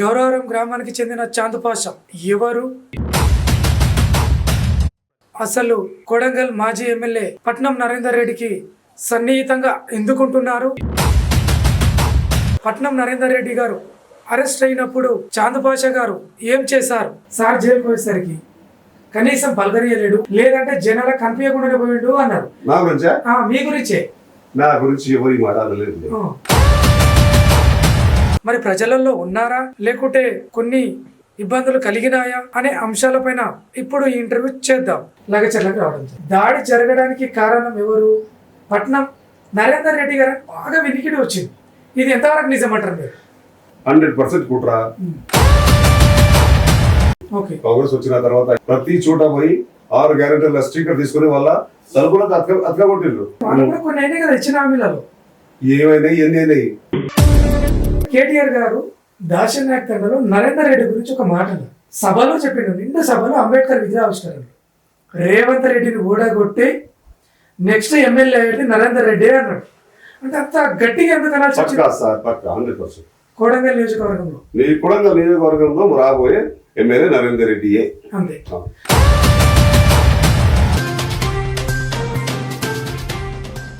గౌరవరం గ్రామానికి చెందిన చాందుపాష. ఎవరు? అసలు కొడంగల్ మాజీ ఎమ్మెల్యే పట్నం నరేందర్ రెడ్డికి సన్నిహితంగా ఎందుకుంటున్నారు? పట్నం నరేందర్ రెడ్డి గారు అరెస్ట్ అయినప్పుడు చాందుపాష గారు ఏం చేశారు? సార్ జైలుకు పోయేసరికి కనీసం పలకరియలేడు లేదంటే జనాల కనిపించకుండానే పోయిండు అన్నారు. మీ గురించే. నా గురించి ఎవరి మాట అనలేదు ఆ. మరి ప్రజలలో ఉన్నారా? లేకుంటే కొన్ని ఇబ్బందులు కలిగినాయా? అనే అంశాలపైన ఇప్పుడు ఈ ఇంటర్వ్యూ చేద్దాం. లగచర్లకు రావడం దాడి జరగడానికి కారణం ఎవరు? పట్నం నరేందర్ రెడ్డి గారు బాగా వినికిడి వచ్చింది. ఇది ఎంతవరకు నిజమంటారు మీరు? హండ్రెడ్ పర్సెంట్ కుట్రా. ఓకే. కాంగ్రెస్ వచ్చిన తర్వాత ప్రతి చోట పోయి ఆరు గ్యారెంటీల స్టిక్కర్ తీసుకుని వాళ్ళ తలుపులకు అతక అతకగొట్టిండ్రు వాళ్ళు కూడా కొన్ని అయినాయి కదా ఇచ్చిన హామీలలో. ఏమైనాయి ఎన్ని అయినాయి? కేటీఆర్ గారు దాషన్ నాయక్ నరేందర్ రెడ్డి గురించి ఒక మాట. సభలో చెప్పిండు. నిండు సభలో అంబేద్కర్ విగ్రహావిష్కరణ రేవంత్ రెడ్డిని ఓడగొట్టి నెక్స్ట్ ఎమ్మెల్యే అయ్యేది నరేందర్ రెడ్డి అన్నాడు. అంటే అంత గట్టిగా ఎందుకు అనాల్సి కోడంగల్ నియోజకవర్గంలో. కొడంగల్ నియోజకవర్గంలో రాబోయే ఎమ్మెల్యే నరేందర్ రెడ్డియే. అంతే.